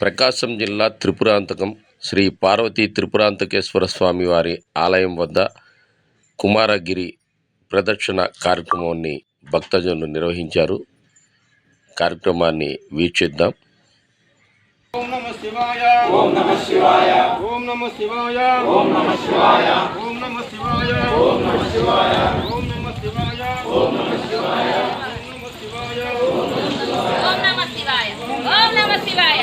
ప్రకాశం జిల్లా త్రిపురాంతకం శ్రీ పార్వతీ త్రిపురాంతకేశ్వర స్వామి వారి ఆలయం వద్ద కుమారగిరి ప్రదక్షిణ కార్యక్రమాన్ని భక్తజనులు నిర్వహించారు. కార్యక్రమాన్ని వీక్షిద్దాం. ఓం నమ శివాయ. ఓం నమ శివాయ. ఓం నమ శివాయ. ఓం నమ శివాయ. ఓం నమ శివాయ. ఓం నమ శివాయ. ఓం నమ శివాయ. ఓం నమ శివాయ ఓం నమ శివాయ ఓం నమ శివాయ ఓం నమ శివాయ ఓం నమ శివాయ నమ శివాయ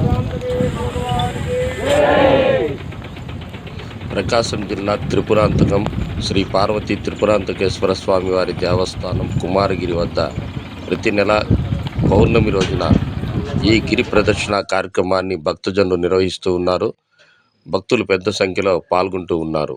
ప్రకాశం జిల్లా త్రిపురాంతకం శ్రీ పార్వతి త్రిపురాంతకేశ్వర స్వామి వారి దేవస్థానం కుమారగిరి వద్ద ప్రతి నెల పౌర్ణమి రోజున ఈ గిరి ప్రదక్షిణ కార్యక్రమాన్ని భక్తజనులు నిర్వహిస్తూ ఉన్నారు. భక్తులు పెద్ద సంఖ్యలో పాల్గొంటూ ఉన్నారు.